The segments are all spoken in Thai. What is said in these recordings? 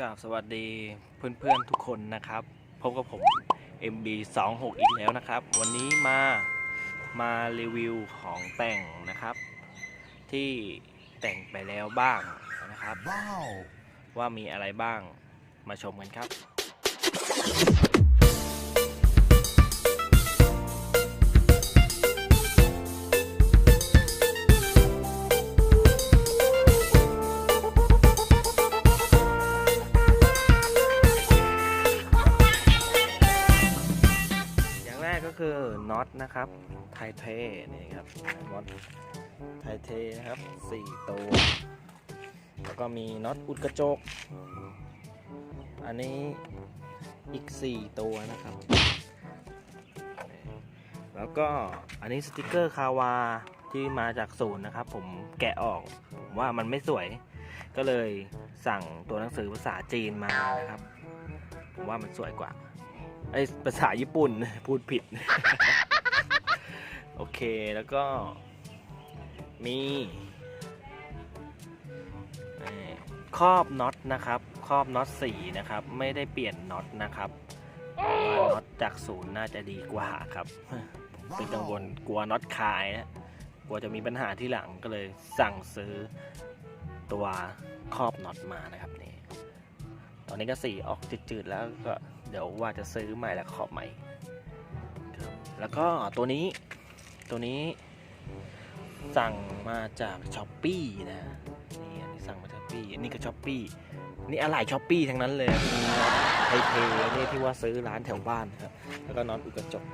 กราบสวัสดีเพื่อนๆทุกคนนะครับ พบกับผม MB 2 6 อีกแล้วนะครับ วันนี้มามารีวิวของแต่งนะครับ ที่แต่งไปแล้วบ้างนะครับ Wow! ว่ามีอะไรบ้างมาชมกันครับ คือน็อตนะครับ ไทเทนี่ครับน็อตไทเทนะครับสี่ตัว แล้วก็มีน็อตอุดกระจก อันนี้อีก 4 ตัวนะครับ แล้วก็อันนี้สติกเกอร์คาวาที่มาจากศูนย์นะครับ ผมแกะออก ผมว่ามันไม่สวย ก็เลยสั่งตัวหนังสือภาษาจีนมานะครับ ผมว่ามันสวยกว่า ไอภาษาญี่ปุ่นพูดผิด โอเคแล้วก็มีครอบน็อตนะครับ ครอบน็อตสีนะครับ ไม่ได้เปลี่ยนน็อตนะครับว่าน็อตจากศูนย์น่าจะดีกว่าครับเป็นกังวลกลัวน็อตคายนะกลัวจะมีปัญหาที่หลังก็เลยสั่งซื้อตัวครอบน็อตมานะครับนี่ตอนนี้ก็สีออกจืดๆแล้วก็ ดี๋ยวว่าจะซื้อใหม่แล้วขอบใหม่แล้วก็ตัวนี้ตัวนี้สั่งมาจากช้อปปี้นะนี่อันนี้สั่งมาจากช้อปปี้นนี้ก็ช้อปปี้นี่อะไรช้อปปี้ทั้งนั้นเลยไทเทนี่ที่ว่าซื้อร้านแถวบ้านครับแล้วก็นอตอุกระจก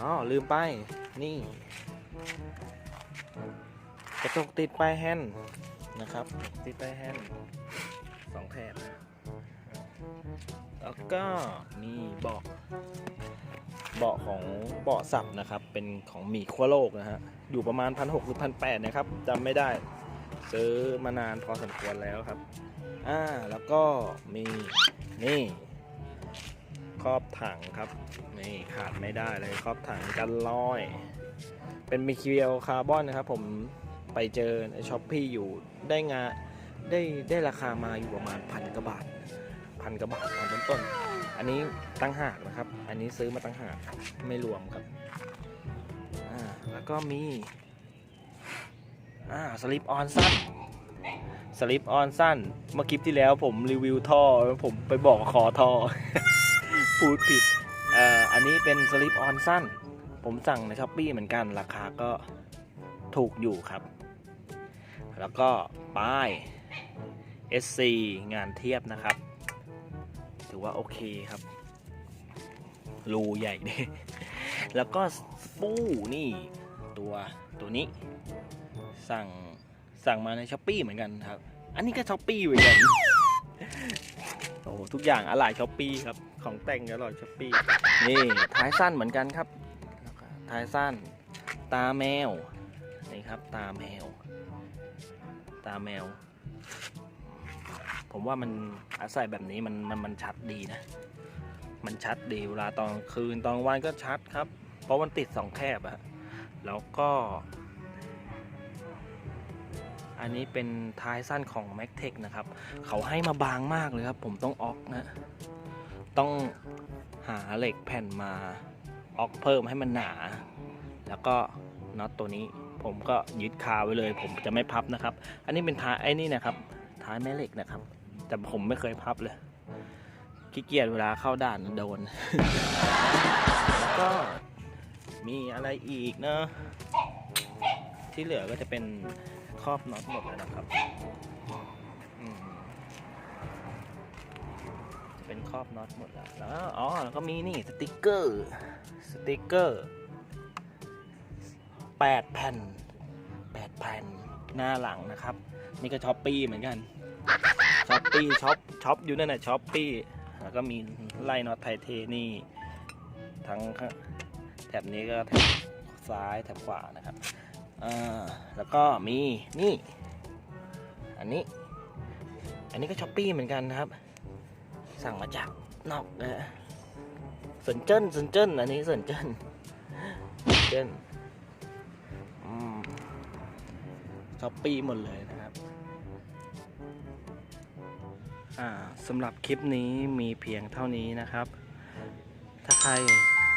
อ๋อลืมไปนี่ กระจกติดปลายแฮนด์นะครับ ติดปลายแฮนด์ แล้วก็มีเบาะเบาะของเบาะสับนะครับ เป็นของหมีขั้วโลกนะฮะ อยู่ประมาณพันหกหรือพันแปดนะครับจำไม่ได้ ซื้อมานานพอสมควรแล้วครับ อ่า แล้วก็มีนี่ครอบถังครับ นี่ขาดไม่ได้เลยครอบถังกันลอย เป็นมิเคียวคาร์บอนนะครับ ผมไปเจอในช้อปปี้อยู่ได้งาได้ได้ราคามาอยู่ประมาณพันกว่าบาท พันกว่าบาทตอนต้นๆอันนี้ตั้งหากนะครับ อันนี้ซื้อมาตั้งหากไม่รวมครับอ่าแล้วก็มีอ่าสลิปออนสั้นสลิปออนสั้นเมื่อคลิปที่แล้วผมรีวิวท่อผมไปบอกขอท่อพูดผิดอ่ออันนี้เป็นสลิปออนสั้น ผมสั่งในช้อปปีเหมือนกันราคาก็ถูกอยู่ครับ แล้วก็ป้าย SC งานเทียบนะครับ ถือว่าโอเคครับ รูใหญ่ดิแล้วก็ฟู้นี่ตัวตัวนี้ สั่งสั่งมาในช้อปปีเหมือนกันครับ อันนี้ก็ช้อปปีเหมือนกันโอ้โหทุกอย่างอร่อยช้อปปีครับ ของแต่งอร่อยช้อปปีนี่ท้ายสั้นเหมือนกันครับ ท้ายสั้น ตาแมวนี่ครับ ตาแมว ตาแมว ผมว่ามันอาศัยแบบนี้มันมันมันชัดดีนะ มันชัดดีเวลาตอนคืนตอนวันก็ชัดครับ เพราะมันติดสองแคบอะแล้วก็ อันนี้เป็นท้ายสั้นของ m a c t e c h นะครับ เขาให้มาบางมากเลยครับ ผมต้องออกนะ ต้องหาเหล็กแผ่นมาออกเพิ่มให้มันหนา แล้วก็น็อตตัวนี้ผมก็ยึดคาไว้เลย ผมจะไม่พับนะครับ อันนี้เป็นท้ายไอ้นี่นะครับ ท้ายแม่เหล็กนะครับ แต่ผมไม่เคยพับเลยขี้เกียจเวลาเข้าด่านโดน แล้วก็มีอะไรอีกเนอะที่เหลือก็จะเป็นครอบน็อตหมดแล้วนะครับอืมเป็นครอบน็อตหมดแล้วแล้วอ๋อแล้วก็มีนี่สติกเกอร์ สติกเกอร์8แผ่น8แผ่นหน้าหลังนะครับ นี่ก็ช้อปปี้เหมือนกัน ช้อปปี้ช็อปช็อปอยู่นั่นแหละช้อปปี้แล้วก็มีไล่น็อตไทเทนี่ทั้งแถบนี้ก็แถบซ้ายแถบขวานะครับแล้วก็มีนี่ อันนี้ อันนี้ก็ช้อปปี้เหมือนกันนะครับ สั่งมาจากนอกนะสนเจิ้นสนเจิ้นอันนี้สนเจิ้นสนเจิ้นช้อปปี้หมดเลยนะ สำหรับคลิปนี้มีเพียงเท่านี้นะครับ ถ้าใคร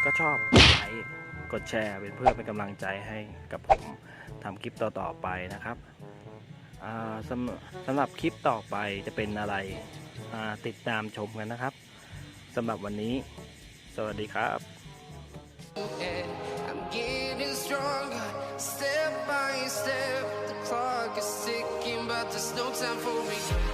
ก็ชอบกดไลค์กดแชร์เป็นเพื่อเป็นกำลังใจให้กับผมทำคลิปต่อๆไปนะครับสำสำหรับคลิปต่อไปจะเป็นอะไรติดตามชมกันนะครับสำหรับวันนี้ สวัสดีครับ I'm getting stronger, step by step. The clock is ticking, but there's no time for me.